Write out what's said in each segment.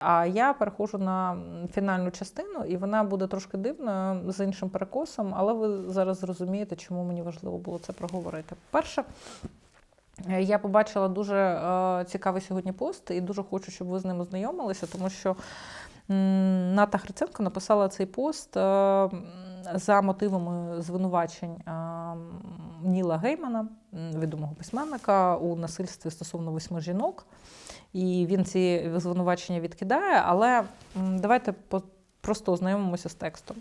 А я перехожу на фінальну частину, і вона буде трошки дивна з іншим перекосом, але ви зараз зрозумієте, чому мені важливо було це проговорити. Перше, е, я побачила дуже е, цікавий сьогодні пост, і дуже хочу, щоб ви з ним ознайомилися, тому що м, Ната Хриценко написала цей пост е, за мотивами звинувачень Ніла Геймана, відомого письменника, у насильстві стосовно восьми жінок. І він ці звинувачення відкидає, але давайте просто ознайомимося з текстом.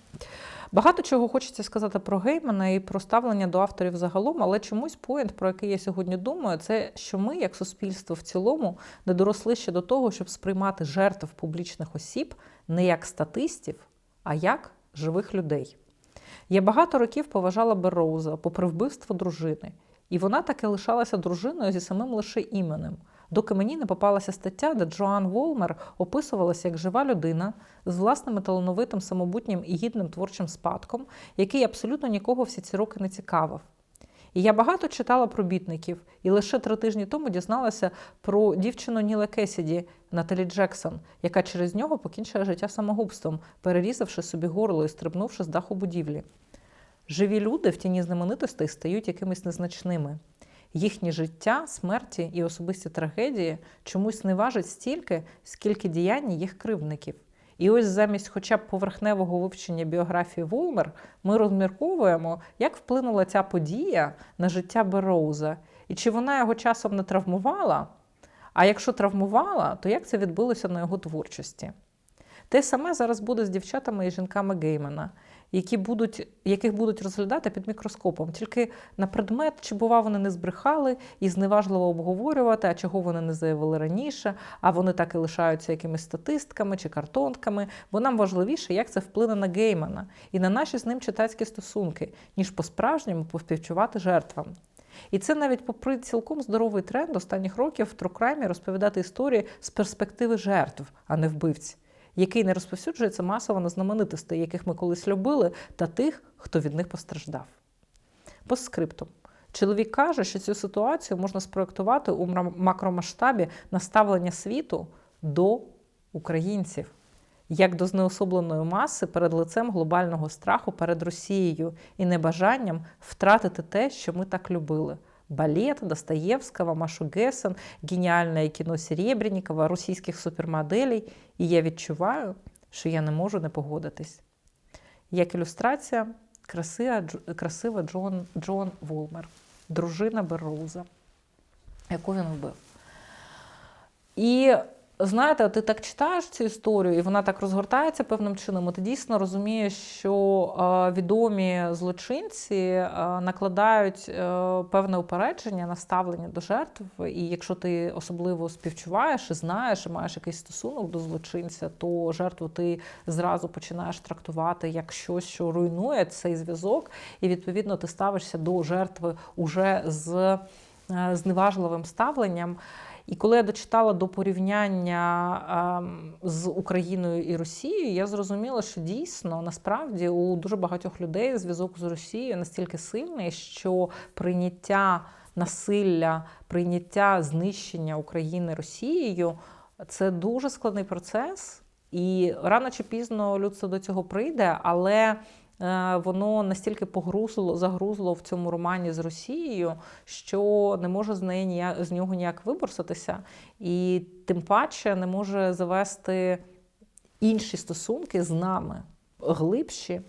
Багато чого хочеться сказати про Геймана і про ставлення до авторів загалом, але чомусь поінт, про який я сьогодні думаю, це що ми, як суспільство в цілому, не доросли ще до того, щоб сприймати жертв публічних осіб не як статистів, а як живих людей. Я багато років поважала Берроуза попри вбивство дружини, і вона таки лишалася дружиною зі самим лише іменем. Доки мені не попалася стаття, де Джоан Волмер описувалася як жива людина з власним талановитим, самобутнім і гідним творчим спадком, який абсолютно нікого всі ці роки не цікавив. І я багато читала про бітників, і лише три тижні тому дізналася про дівчину Ніла Кесіді Наталі Джексон, яка через нього покінчила життя самогубством, перерізавши собі горло і стрибнувши з даху будівлі. Живі люди в тіні знаменитостей стають якимись незначними. Їхнє життя, смерті і особисті трагедії чомусь не важать стільки, скільки діяння їх кривдників. І ось замість хоча б поверхневого вивчення біографії Волмер ми розмірковуємо, як вплинула ця подія на життя Бероуза, і чи вона його часом не травмувала. А якщо травмувала, то як це відбулося на його творчості? Те саме зараз буде з дівчатами і жінками Геймана, які будуть, яких будуть розглядати під мікроскопом, тільки на предмет, чи бува вони не збрехали і зневажливо обговорювати, а чого вони не заявили раніше, а вони так і лишаються якимись статистками чи картонками. Бо нам важливіше, як це вплине на Геймана і на наші з ним читацькі стосунки, ніж по-справжньому поспівчувати жертвам. І це навіть попри цілком здоровий тренд останніх років в трукрамі розповідати історії з перспективи жертв, а не вбивць, який не розповсюджується масово на знаменитостей, яких ми колись любили, та тих, хто від них постраждав. По скрипту. Чоловік каже, що цю ситуацію можна спроектувати у макромасштабі наставлення світу до українців, як до знеособленої маси перед лицем глобального страху перед Росією і небажанням втратити те, що ми так любили. Балет Достоевского, Машу Гесен, геніальне кіно Серебрянікова, російських супермоделей. І я відчуваю, що я не можу не погодитись. Як ілюстрація, красива, красива Джон, Джон Волмер, дружина Берроуза, яку він вбив. І знаєте, ти так читаєш цю історію, і вона так розгортається певним чином. І ти дійсно розумієш, що е, відомі злочинці е, накладають е, певне упередження на ставлення до жертв. І якщо ти особливо співчуваєш і знаєш, і маєш якийсь стосунок до злочинця, то жертву ти зразу починаєш трактувати як щось, що руйнує цей зв'язок, і відповідно ти ставишся до жертви уже з зневажливим ставленням. І коли я дочитала до порівняння ем, з Україною і Росією, я зрозуміла, що дійсно насправді у дуже багатьох людей зв'язок з Росією настільки сильний, що прийняття насилля, прийняття знищення України Росією це дуже складний процес. І рано чи пізно людство до цього прийде, але воно настільки погрузло, загрузло в цьому романі з Росією, що не може з неї ніяк, з нього ніяк виборсатися, і тим паче не може завести інші стосунки з нами глибші,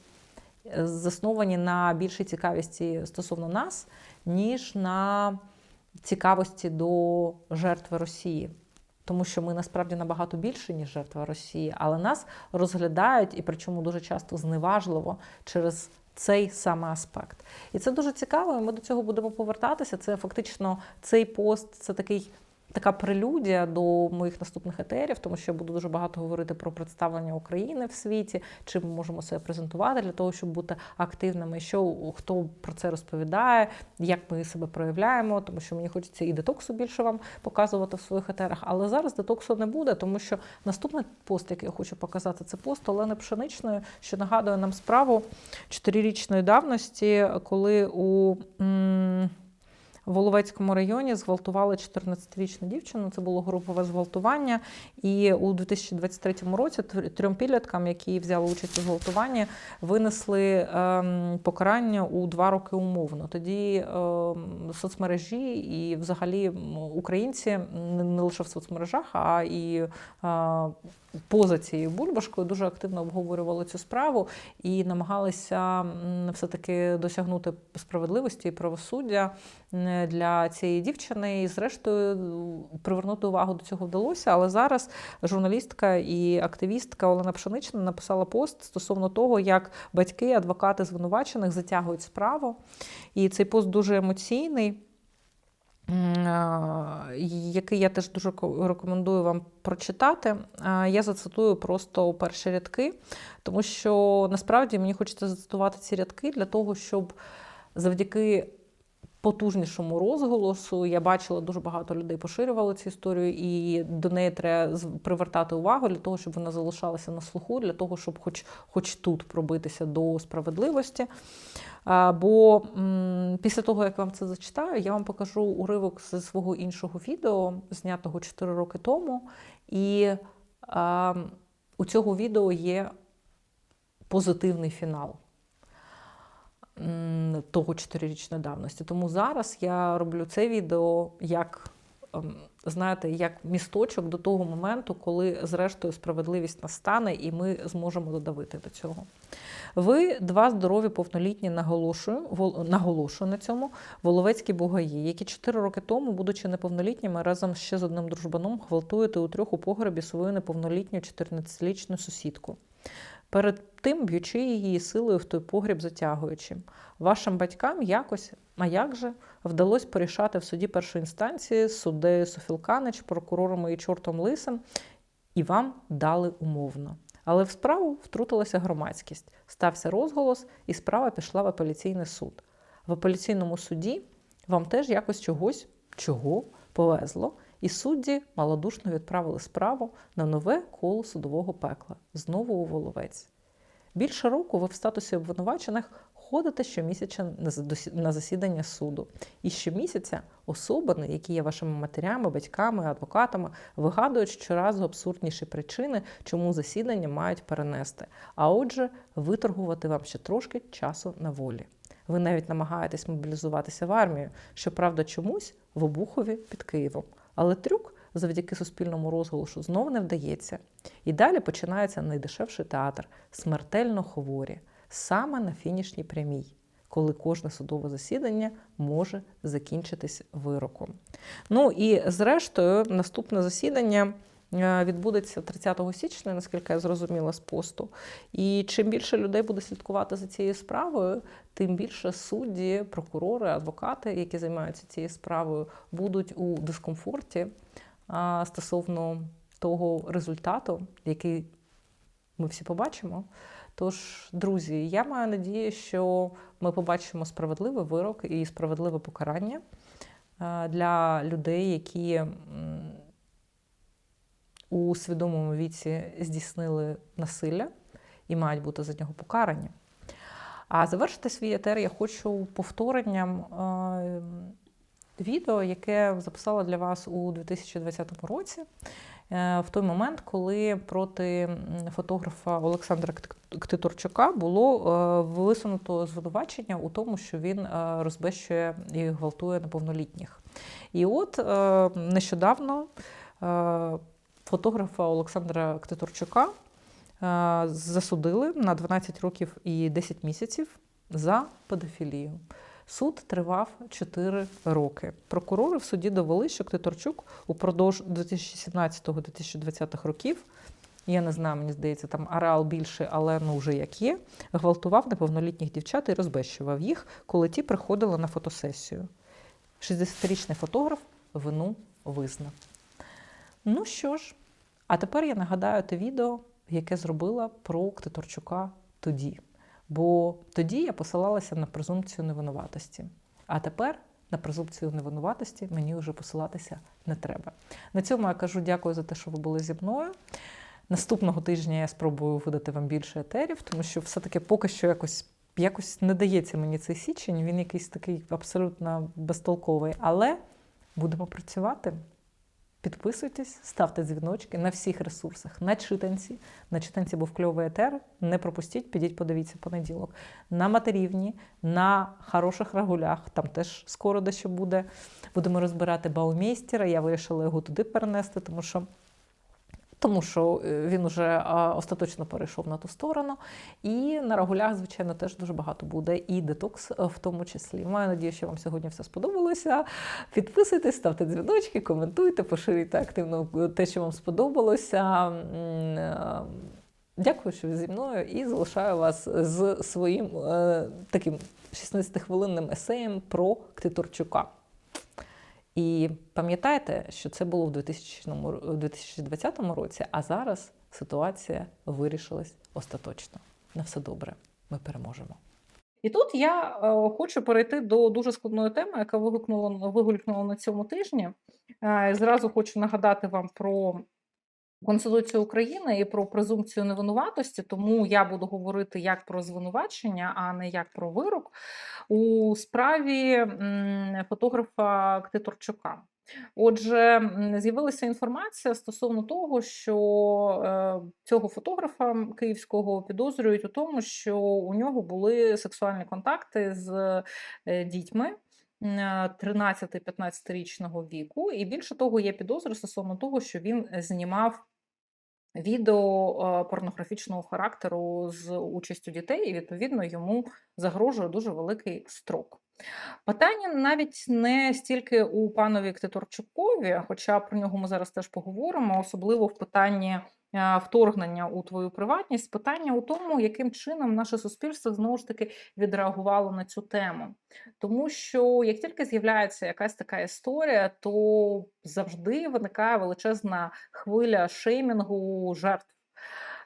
е, засновані на більшій цікавості стосовно нас, ніж на цікавості до жертви Росії. Тому що ми насправді набагато більше, ніж жертва Росії, але нас розглядають і причому дуже часто зневажливо через цей саме аспект. І це дуже цікаво, і ми до цього будемо повертатися. Це фактично цей пост, це такий. Така прелюдія до моїх наступних етерів, тому що я буду дуже багато говорити про представлення України в світі, чим ми можемо себе презентувати для того, щоб бути активними, що хто про це розповідає, як ми себе проявляємо, тому що мені хочеться і детоксу більше вам показувати в своїх етерах. Але зараз детоксу не буде, тому що наступний пост, який я хочу показати, це пост Олени Пшеничної, що нагадує нам справу чотирирічної давності, коли у. м, в Воловецькому районі зґвалтували 14-річну дівчину. Це було групове зґвалтування. І у 2023 році трьом підліткам, які взяли участь у зґвалтуванні, винесли ем, покарання у два роки умовно. Тоді ем, соцмережі і взагалі українці не, лише в соцмережах, а і а, поза цією бульбашкою дуже активно обговорювали цю справу і намагалися все-таки досягнути справедливості і правосуддя для цієї дівчини. І, зрештою, привернути увагу до цього вдалося. Але зараз журналістка і активістка Олена Пшенична написала пост стосовно того, як батьки, адвокати звинувачених затягують справу. І цей пост дуже емоційний. Який я теж дуже рекомендую вам прочитати. Я зацитую просто перші рядки, тому що насправді мені хочеться зацитувати ці рядки для того, щоб завдяки потужнішому розголосу я бачила дуже багато людей поширювали цю історію, і до неї треба привертати увагу для того, щоб вона залишалася на слуху, для того, щоб хоч, хоч тут пробитися до справедливості. Бо після того, як вам це зачитаю, я вам покажу уривок зі свого іншого відео, знятого 4 роки тому. І а, у цього відео є позитивний фінал того чотирирічної давності. Тому зараз я роблю це відео як, ем, знаєте, як місточок до того моменту, коли зрештою справедливість настане, і ми зможемо додавити до цього. Ви два здорові повнолітні наголошую, наголошую на цьому воловецькі бугаї, які 4 роки тому, будучи неповнолітніми, разом ще з одним дружбаном гвалтуєте у трьох у погребі свою неповнолітню 14-річну сусідку. Перед тим б'ючи її силою в той погріб затягуючи. Вашим батькам якось, а як же, вдалося порішати в суді першої інстанції суддею Софілканич, прокурором і чортом Лисим, і вам дали умовно. Але в справу втрутилася громадськість, стався розголос, і справа пішла в апеляційний суд. В апеляційному суді вам теж якось чогось, чого повезло, і судді малодушно відправили справу на нове коло судового пекла, знову у Воловець. Більше року ви в статусі обвинувачених ходите щомісяця на засідання суду. І щомісяця особини, які є вашими матерями, батьками, адвокатами, вигадують щоразу абсурдніші причини, чому засідання мають перенести. А отже, виторгувати вам ще трошки часу на волі. Ви навіть намагаєтесь мобілізуватися в армію, щоправда, чомусь в Обухові під Києвом. Але трюк завдяки суспільному розголошу знов не вдається. І далі починається найдешевший театр смертельно хворі, саме на фінішній прямій, коли кожне судове засідання може закінчитись вироком. Ну і зрештою, наступне засідання. Е, Відбудеться 30 січня, наскільки я зрозуміла з посту. І чим більше людей буде слідкувати за цією справою, тим більше судді, прокурори, адвокати, які займаються цією справою, будуть у дискомфорті стосовно того результату, який ми всі побачимо. Тож, друзі, я маю надію, що ми побачимо справедливий вирок і справедливе покарання для людей, які у свідомому віці здійснили насилля і мають бути за нього покарані. А завершити свій етер я хочу повторенням е, відео, яке записала для вас у 2020 році, е, в той момент, коли проти фотографа Олександра Кт- Ктиторчука було е, висунуто звинувачення у тому, що він розбещує і гвалтує неповнолітніх. І от нещодавно фотографа Олександра Ктиторчука е, засудили на 12 років і 10 місяців за педофілію. Суд тривав 4 роки. Прокурори в суді довели, що Ктиторчук упродовж 2017-2020 років, я не знаю, мені здається, там ареал більший, але ну вже як є, гвалтував неповнолітніх дівчат і розбещував їх, коли ті приходили на фотосесію. 60-річний фотограф вину визнав. Ну що ж, а тепер я нагадаю те відео, яке зробила про Ктиторчука тоді. Бо тоді я посилалася на презумпцію невинуватості. А тепер на презумпцію невинуватості мені вже посилатися не треба. На цьому я кажу дякую за те, що ви були зі мною. Наступного тижня я спробую видати вам більше етерів, тому що все-таки поки що якось якось не дається мені цей січень, він якийсь такий абсолютно безтолковий. Але будемо працювати. Підписуйтесь, ставте дзвіночки на всіх ресурсах, на читанці. На читанці був кльовий етер. Не пропустіть, підіть, подивіться понеділок. На матерівні, на хороших рагулях. Там теж скоро дещо буде. Будемо розбирати Баумейстера. Я вирішила його туди перенести, тому що. Тому що е, він уже остаточно перейшов на ту сторону. І на рагулях, звичайно, теж дуже багато буде. І детокс е, в тому числі. Маю надію, що вам сьогодні все сподобалося. Підписуйтесь, ставте дзвіночки, коментуйте, поширюйте активно те, що вам сподобалося. Е, Дякую, що ви зі мною, і залишаю вас з своїм е, таким 16-хвилинним есеєм про Ктиторчука. І пам'ятайте, що це було в 2020 році, а зараз ситуація вирішилась остаточно. На все добре, ми переможемо. І тут я е, хочу перейти до дуже складної теми, яка вигукнула вигулькнула на цьому тижні. Е, зразу хочу нагадати вам про Конституцію України і про презумпцію невинуватості, тому я буду говорити як про звинувачення, а не як про вирок у справі фотографа Ктиторчука. Отже, з'явилася інформація стосовно того, що е, цього фотографа київського підозрюють у тому, що у нього були сексуальні контакти з е, дітьми. 13-15-річного віку, і більше того, є підозри стосовно того, що він знімав відео порнографічного характеру з участю дітей, і відповідно йому загрожує дуже великий строк. Питання навіть не стільки у панові Ктиторчукові, хоча про нього ми зараз теж поговоримо, особливо в питанні е, вторгнення у твою приватність, питання у тому, яким чином наше суспільство знову ж таки відреагувало на цю тему. Тому що як тільки з'являється якась така історія, то завжди виникає величезна хвиля шеймінгу жертв.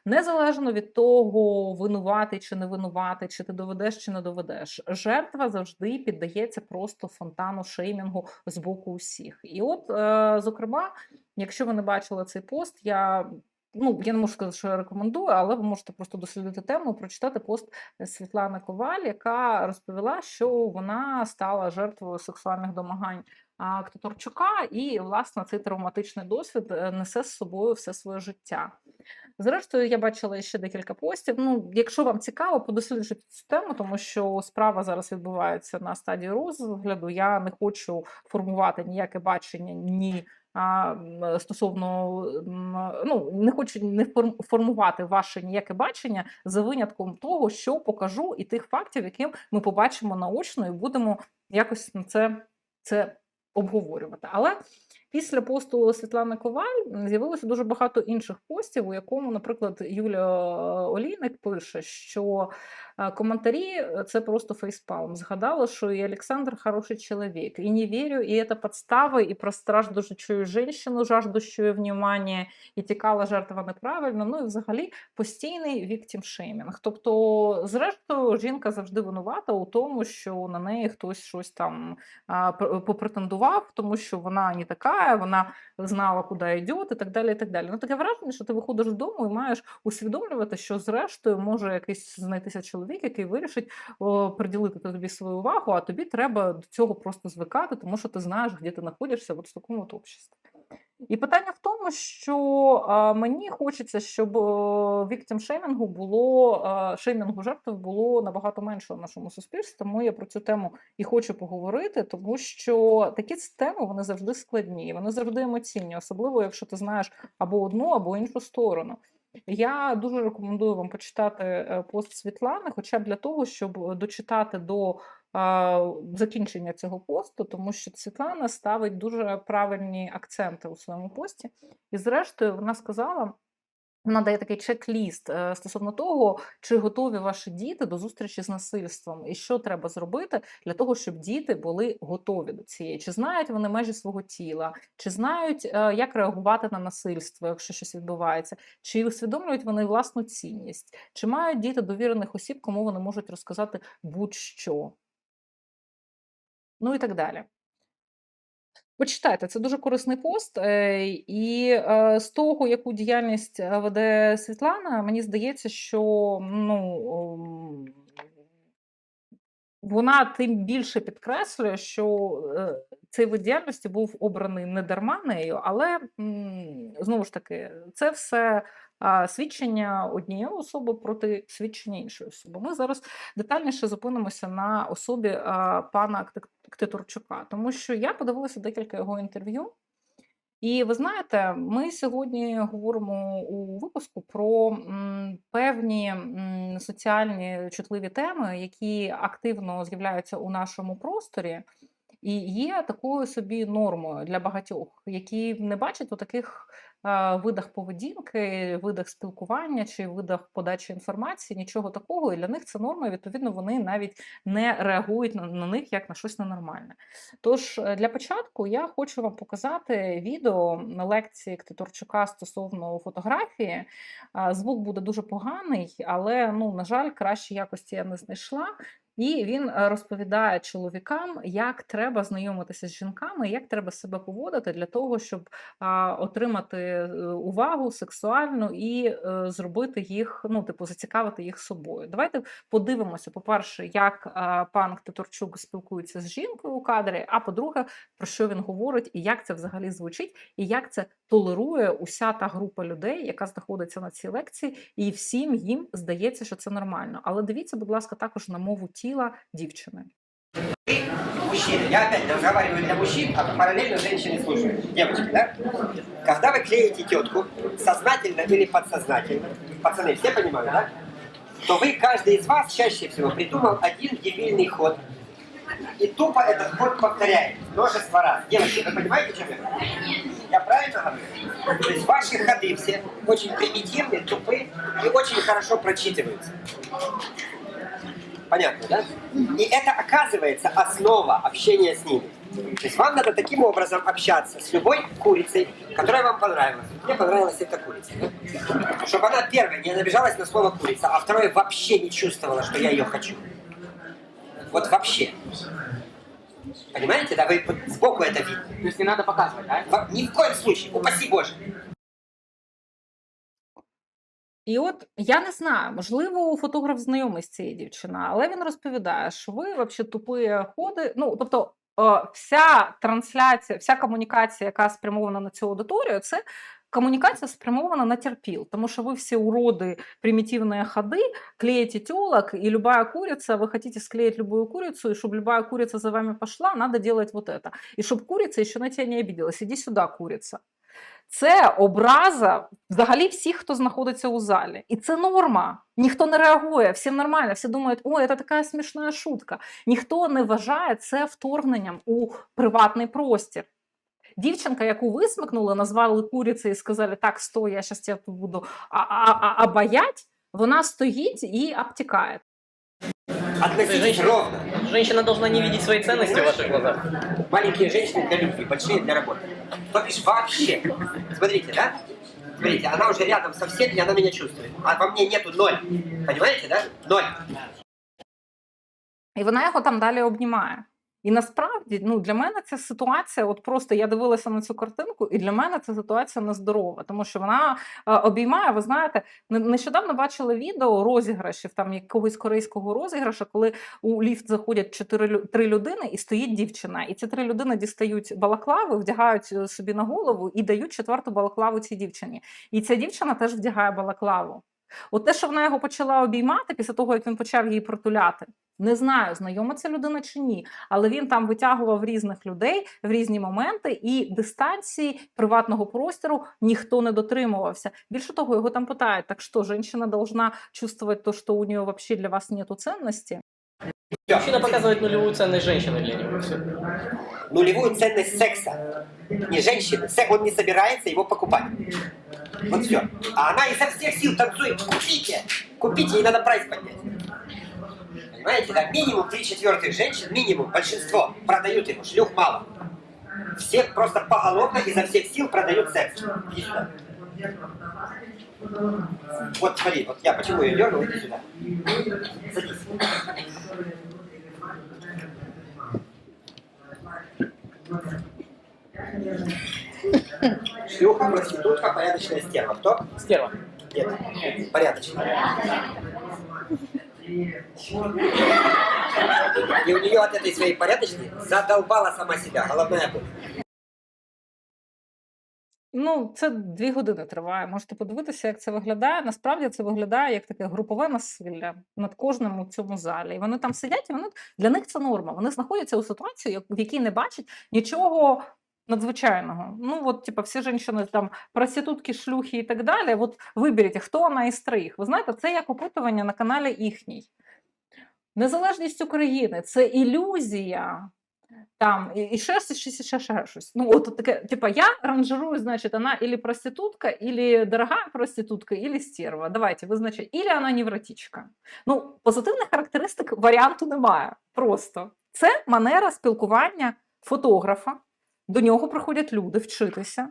Незалежно від того, винуватий чи не винуватий, чи ти доведеш, чи не доведеш, жертва завжди піддається просто фонтану шеймінгу з боку усіх. І от, е, зокрема, якщо ви не бачили цей пост, я. Ну, я не можу сказати, що я рекомендую, але ви можете просто дослідити тему, прочитати пост Світлани Коваль, яка розповіла, що вона стала жертвою сексуальних домагань Ктаторчука, і, власне, цей травматичний досвід е, несе з собою все своє життя. Зрештою, я бачила ще декілька постів. Ну, якщо вам цікаво, подосліджуйте цю тему, тому що справа зараз відбувається на стадії розгляду. Я не хочу формувати ніяке бачення ні. а, Стосовно м, ну не хочу не форм- формувати ваше ніяке бачення за винятком того, що покажу, і тих фактів, яким ми побачимо наочно, і будемо якось на це, це обговорювати. Але після посту Світлани Коваль з'явилося дуже багато інших постів, у якому, наприклад, Юлія Олійник пише, що коментарі е, це просто фейспалм. Згадала, що і Олександр хороший чоловік, і не вірю, і це підстави, і про страждущую женщину, жаждущую внимання, і тікала жертва неправильно. Ну і взагалі постійний віктім шеймінг. Тобто, зрештою, жінка завжди винувата у тому, що на неї хтось щось там попретендував, тому що вона не така, вона знала, куди йде, і так далі. І так далі. Ну таке враження, що ти виходиш додому і маєш усвідомлювати, що зрештою може якийсь знайтися чоловік, який вирішить приділити тобі свою увагу, а тобі треба до цього просто звикати, тому що ти знаєш, де ти знаходишся от в такому обществі. І питання в тому, що мені хочеться, щоб віктим шеймінгу було шеймінгу жертв було набагато менше в нашому суспільстві. Тому я про цю тему і хочу поговорити, тому що такі теми вони завжди складні, вони завжди емоційні, особливо якщо ти знаєш або одну, або іншу сторону. Я дуже рекомендую вам почитати е, пост Світлани, хоча б для того, щоб дочитати до закінчення цього посту, тому що Світлана ставить дуже правильні акценти у своєму пості. І, зрештою, вона сказала. Вона дає такий чек-ліст е, стосовно того, чи готові ваші діти до зустрічі з насильством, і що треба зробити для того, щоб діти були готові до цієї, чи знають вони межі свого тіла, чи знають, е, як реагувати на насильство, якщо щось відбувається, чи усвідомлюють вони власну цінність, чи мають діти довірених осіб, кому вони можуть розказати будь-що. Ну і так далі. Почитайте, це дуже корисний пост. е, І е, з того, яку діяльність е, веде Світлана, мені здається, що ну, вона тим більше підкреслює, що е, цей вид діяльності був обраний не дарма нею, але знову ж таки, це все свідчення однієї особи проти свідчення іншої особи. Ми зараз детальніше зупинимося на особі пана Кти- Ктитурчука, тому що я подивилася декілька його інтерв'ю. І ви знаєте, ми сьогодні говоримо у випуску про певні соціальні чутливі теми, які активно з'являються у нашому просторі, і є такою собі нормою для багатьох, які не бачать у таких видах поведінки, видах спілкування чи видах подачі інформації, нічого такого. І для них це норма. і, Відповідно, вони навіть не реагують на, них як на щось ненормальне. Тож е, для початку я хочу вам показати відео на лекції Ктиторчука стосовно фотографії. Звук буде дуже поганий, але ну, на жаль, кращої якості я не знайшла. І він е, розповідає чоловікам, як треба знайомитися з жінками, як треба себе поводити для того, щоб отримати е, увагу сексуальну і е, зробити їх, ну, типу, зацікавити їх собою. Давайте подивимося, по-перше, як а, пан Ктиторчук спілкується з жінкою у кадрі. А по-друге, про що він говорить, і як це взагалі звучить, і як це толерує уся та група людей, яка знаходиться на цій лекції, і всім їм здається, що це нормально. Але дивіться, будь ласка, також на мову тіла дівчини. Мужчины, я опять разговариваю для мужчин, а параллельно женщины слушают. Девочки, да? Когда вы клеите тетку, сознательно или подсознательно, пацаны все понимают, да? То вы, каждый из вас чаще всего придумал один дебильный ход. И тупо этот ход повторяет множество раз. Девочки, вы понимаете, что я говорю? Я правильно говорю? То есть ваши ходы все очень примитивные, тупые и очень хорошо прочитываются. Понятно, да? И это оказывается основа общения с ними. То есть вам надо таким образом общаться с любой курицей, которая вам понравилась. Мне понравилась эта курица. Чтобы она, первое, не набежалась на слово курица, а второе, вообще не чувствовала, что я ее хочу. Вот вообще. Понимаете, да? Вы вот сбоку это видно. То есть не надо показывать, да? Во- Ни в коем случае, упаси Боже. І от я не знаю, можливо, фотограф знайомий з цією дівчиною, але він розповідає, що ви взагалі тупі ходи. Ну, тобто, е, вся трансляція, вся комунікація, яка спрямована на цю аудиторію, це комунікація спрямована на терпіл, тому что вы все уроды, примитивные ходы, клеите телок, и любая курица, вы хотите склеить любую курицу, и чтобы любая курица за вами пошла, надо делать вот это. И чтобы курица еще на тебя не обиделась, иди сюда, курица. Це образа взагалі всіх, хто знаходиться у залі. І це норма. Ніхто не реагує, всім нормально, всі думають, ой, це така смішна шутка. Ніхто не вважає це вторгненням у приватний простір. Дівчинка, яку висмикнули, назвали курицею і сказали, так, стой, я зараз тебе буду а- а- а- обаять, вона стоїть і обтікає. Относитесь Женщина- ровно. Женщина должна не видеть свои ценности в ваших глазах. Маленькие женщины для любви, большие для работы. То бишь вообще. Смотрите, да? Смотрите, она уже рядом со всеми, и она меня чувствует. А во мне нету ноль. Понимаете, да? Ноль. І вона його там далі обнімає. І насправді, ну для мене ця ситуація, от просто я дивилася на цю картинку, і для мене ця ситуація нездорова, тому що вона обіймає. Ви знаєте, не- нещодавно бачила відео розіграшів там якогось корейського розіграша, коли у ліфт заходять чотири три людини і стоїть дівчина. І ці три людини дістають балаклави, вдягають е, собі на голову і дають четверту балаклаву цій дівчині. І ця дівчина теж вдягає балаклаву. От те, що вона його почала обіймати після того, як він почав її притуляти. Не знаю, знайома ця людина чи ні, але він там витягував різних людей в різні моменти, і дистанції приватного простору ніхто не дотримувався. Більше того, його там питають: так що, жінка должна чувствовать то, що у нее вообще для вас нету ценності? Мужчина показывает нулевую ценность женщины для него. Все. Нулевую ценность секса. Не женщины. Секс, он не собирается его покупать. Вот все. А она изо всех сил танцует. Купите! Купите, ей надо прайс поднять. Понимаете, да? Минимум три четвертых женщин, минимум, большинство продают его, шлюх мало. Все просто поголовно изо всех сил продают секс. Сюда. Вот смотри, вот я почему ее дернул, иди сюда. Садись. Шлюха, проститутка, порядочная стерва. Кто? Стерва. Нет, порядочная. И у нее от этой своей порядочной задолбала сама себя, головная боль. Ну, це дві години триває. Можете подивитися, як це виглядає. Насправді це виглядає як таке групове насилля над кожним у цьому залі. І вони там сидять, і вони для них це норма. Вони знаходяться у ситуації, в якій не бачать нічого надзвичайного. Ну, от, типа, всі жінки там проститутки, шлюхи і так далі. От виберіть, хто вона із трьох. Ви знаєте, це як опитування на каналі їхній. Незалежність України це ілюзія. Там і, і ще щось, ще, ще, ще щось. Ну, от таке, типа, я ранжирую, значить, вона или проститутка, или дорогая проститутка, или стерва. Давайте визначайте. Или вона невротичка. Ну, позитивних характеристик варіанту немає. Просто це манера спілкування фотографа. До нього приходять люди вчитися.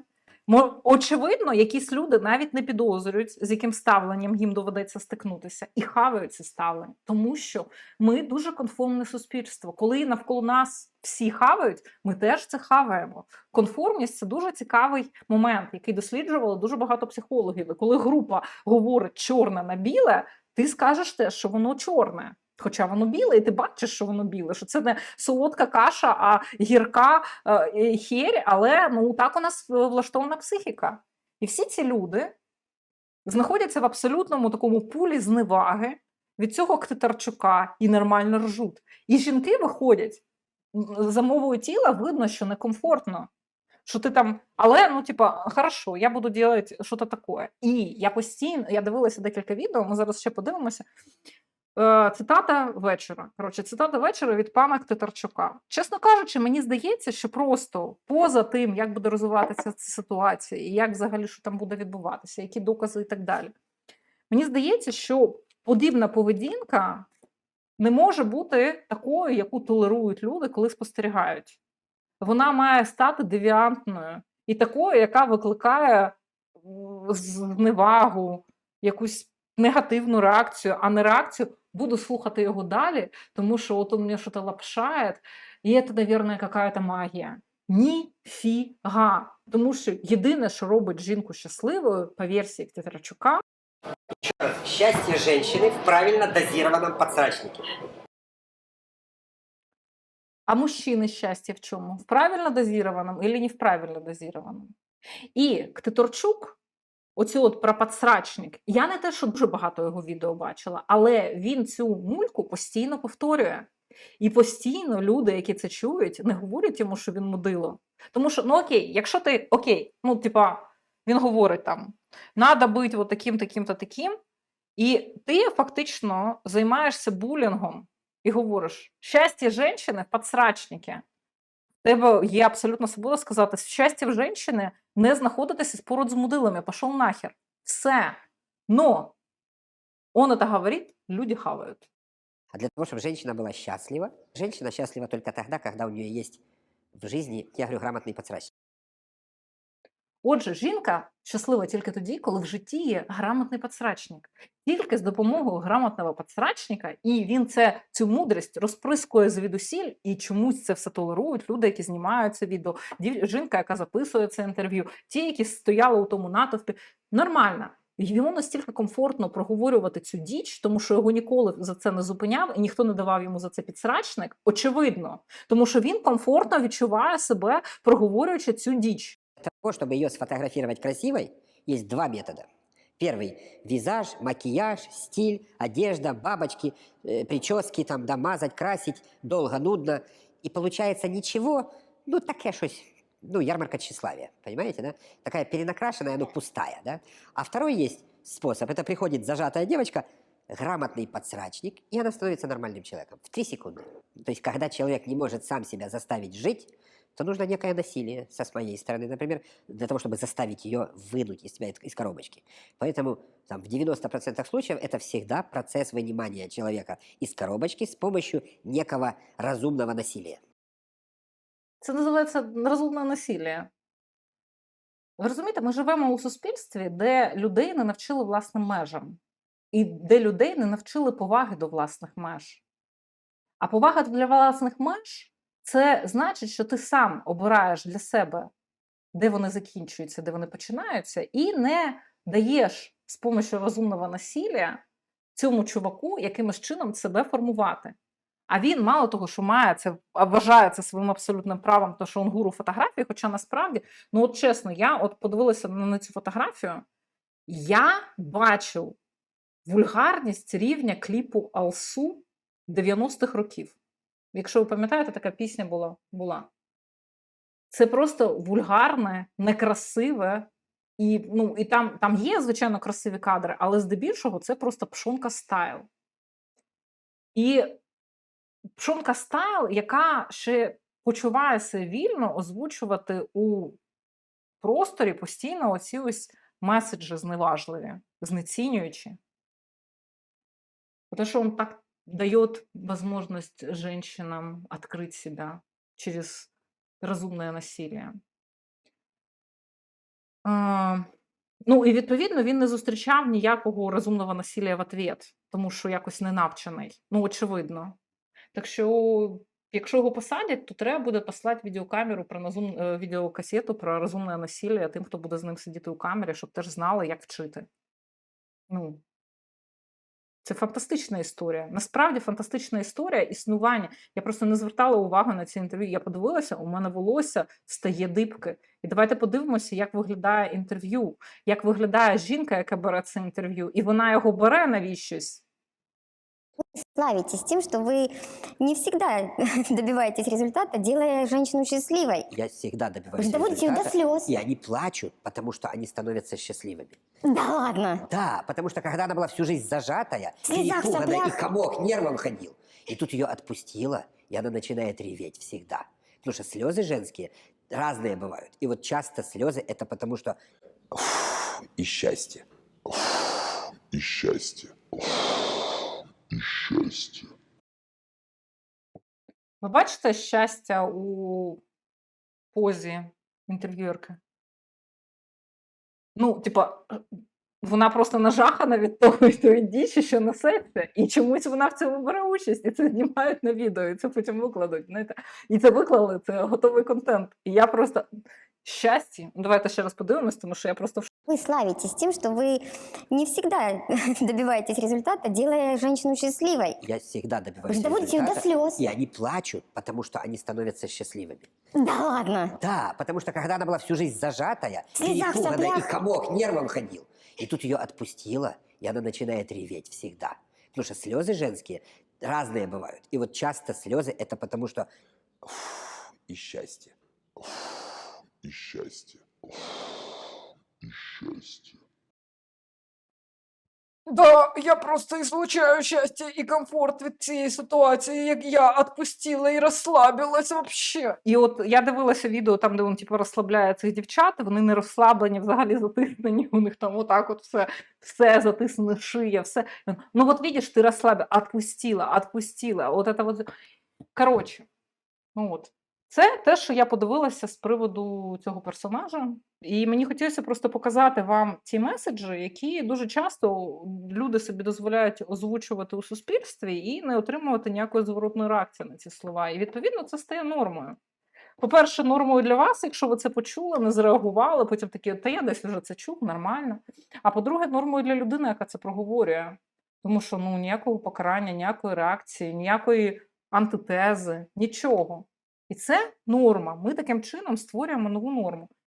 Очевидно, якісь люди навіть не підозрюють, з яким ставленням їм доведеться стикнутися, і хавають це ставлення, тому що ми дуже конформне суспільство. Коли навколо нас всі хавають, ми теж це хаваємо. Конформність це дуже цікавий момент, який досліджувало дуже багато психологів. І коли група говорить чорне на біле, ти скажеш теж, що воно чорне. Хоча воно біле, і ти бачиш, що воно біле, що це не солодка каша, а гірка е, херь, але ну так у нас е, влаштована психіка. І всі ці люди знаходяться в абсолютному такому пулі зневаги від цього Ктитарчука і нормально ржуть. І жінки виходять за мовою тіла, видно, що некомфортно. Що ти там, але ну, типа, хорошо, я буду робити щось таке. І я постійно, я дивилася декілька відео, ми зараз ще подивимося. Е, цитата вечора. Коротше, цитата вечора від пана Ктитарчука. Чесно кажучи, мені здається, що просто поза тим, як буде розвиватися ця ситуація, і як взагалі що там буде відбуватися, які докази і так далі. Мені здається, що подібна поведінка не може бути такою, яку толерують люди, коли спостерігають. Вона має стати девіантною і такою, яка викликає зневагу, якусь негативну реакцію, а не реакцію буду слухати його далі, тому що от он мені щось лапшає, і це, наверное, какая-то магія. Ніфіга. Тому що єдине, що робить жінку щасливою, по версії Ктитрачука, Счастье женщины в правильно дозированном подсрачнике. А мужчины счастье в чому? В правильно дозированном или не в правильно дозированном? І Ктиторчук, оцю от про подсрачник, я не те, що дуже багато його відео бачила, але він цю мульку постійно повторює. І постійно люди, які це чують, не говорять йому, що він мудило. Тому що, ну окей, якщо ти окей, ну типа, він говорить там, надо бути от таким, таким та таким, і ти фактично займаєшся булінгом і говориш: щастя жінки в подсрачнике. В тебе є абсолютно свобода сказати, щастя в жінки не знаходитися поруч з мудилами, пішов нахер. Все. Но он это говорит, люди хавают. А для того, чтобы женщина была счастлива, женщина счастлива только тогда, когда у нее есть в жизни, я говорю, грамотный подсрачник. Отже, жінка щаслива тільки тоді, коли в житті є грамотний подсрачник. Тільки з допомогою грамотного подсрачника, і він це цю мудрість розприскує звідусіль, і чомусь це все толерують люди, які знімають це відео, жінка, яка записує це інтерв'ю, ті, які стояли у тому натовпі. Нормально. Йому настільки комфортно проговорювати цю діч, тому що його ніколи за це не зупиняв, і ніхто не давав йому за це підсрачник. Очевидно, тому що він комфортно відчуває себе, проговорюючи цю діч. Того, чтобы ее сфотографировать красивой, есть два метода. Первый – визаж, макияж, стиль, одежда, бабочки, э, прически, там, да, мазать, красить, долго, нудно. И получается ничего, ну, такая щось, ну, ярмарка тщеславия, понимаете, да? Такая перенакрашенная, но пустая, да? А второй есть способ. Это приходит зажатая девочка, грамотный подсрачник, и она становится нормальным человеком в три секунды. То есть, когда человек не может сам себя заставить жить, то нужно некое насилие со с моей стороны, например, для того, чтобы заставить ее вынуть из себя из- из коробочки. Поэтому там, в 90% случаев это всегда процесс вынимания человека из коробочки с помощью некого разумного насилия. Це називається розумне насилля. Ви розумієте, ми живемо у суспільстві, де людей не навчили власним межам, і де людей не навчили поваги до власних меж. А повага для власних меж це значить, що ти сам обираєш для себе, де вони закінчуються, де вони починаються, і не даєш з допомогою розумного насилля цьому чуваку якимось чином себе формувати. А він мало того, що має це, вважає це своїм абсолютним правом, то що він гуру фотографії, хоча насправді, ну от чесно, я от подивилася на, цю фотографію, я бачу вульгарність рівня кліпу Алсу 90-х років. Якщо ви пам'ятаєте, така пісня була. була. Це просто вульгарне, некрасиве. І, ну, і там, там є, звичайно, красиві кадри, але здебільшого це просто пшонка стайл. І пшонка стайл, яка ще почуває себе вільно озвучувати у просторі постійно оці ось меседжі зневажливі, знецінюючи. Потому что он так дает возможность женщинам открыть себя через разумное насилие. Ну, і відповідно він не зустрічав ніякого розумного насилля в ответ, тому що якось не навчений. Ну, очевидно. Так що, якщо його посадять, то треба буде послати відеокамеру про назум... е, відеокасету про розумне насилля тим, хто буде з ним сидіти у камері, щоб теж знали, як вчити. Ну, це фантастична історія. Насправді фантастична історія існування. Я просто не звертала увагу на ці інтерв'ю. Я подивилася, у мене волосся стає дибки. І давайте подивимося, як виглядає інтерв'ю, як виглядає жінка, яка бере це інтерв'ю, і вона його бере навіщось. Славитесь тем, что вы не всегда добиваетесь результата, делая женщину счастливой. Я всегда добиваюсь же доводите ее до результата, слез. и они плачут, потому что они становятся счастливыми. Да ладно. Да, потому что когда она была всю жизнь зажатая, слезах, перепуганная и комок нервом ходил, и тут ее отпустила, и она начинает реветь всегда. Потому что слезы женские разные бывают. И вот часто слезы это потому, что и счастье. и счастье. И счастье. Ви бачите щастя у позі інтерв'юерки? Ну, типа, е, вона просто нажахана від того, тої дічі, що несеться, і чомусь вона в цьому бере участь, і це знімають на відео, і це потім викладуть. Знаєте? І це виклали, це готовий контент. І я просто щастя. Давайте ще раз подивимось, тому що я просто в Вы славитесь тем, что вы не всегда добиваетесь результата, делая женщину счастливой. я всегда Вы добиваюсь же доводите до результата, слез. и они плачут, потому что они становятся счастливыми. Да ладно. Да, потому что когда она была всю жизнь зажатая, В слезах, перепуганная и соплях. комок нервом ходил, и тут ее отпустила, и она начинает реветь всегда. Потому что слезы женские разные бывают. И вот часто слезы это потому, что И счастье. И счастье. И счастье. Да, я просто излучаю щастя і комфорт від цієї ситуації, як я відпустила і розслабилась вообще. І от я дивилася відео там, де він типу розслабляє цих дівчат, вони не розслаблені, взагалі затиснені. У них там отак от все, все затиснено, шия, все. Ну от видиш, ти розслабила, отпустила, отпустила. От это вот. Коротше, ну от. Це те, що я подивилася з приводу цього персонажа. І мені хотілося просто показати вам ті меседжі, які дуже часто люди собі дозволяють озвучувати у суспільстві і не отримувати ніякої зворотної реакції на ці слова. І відповідно це стає нормою. По-перше, нормою для вас, якщо ви це почули, не зреагували, потім такі, та я десь вже це чув, нормально. А по-друге, нормою для людини, яка це проговорює. Тому що ну, ніякого покарання, ніякої реакції, ніякої антитези, нічого. І це норма. Ми таким чином створюємо нову норму.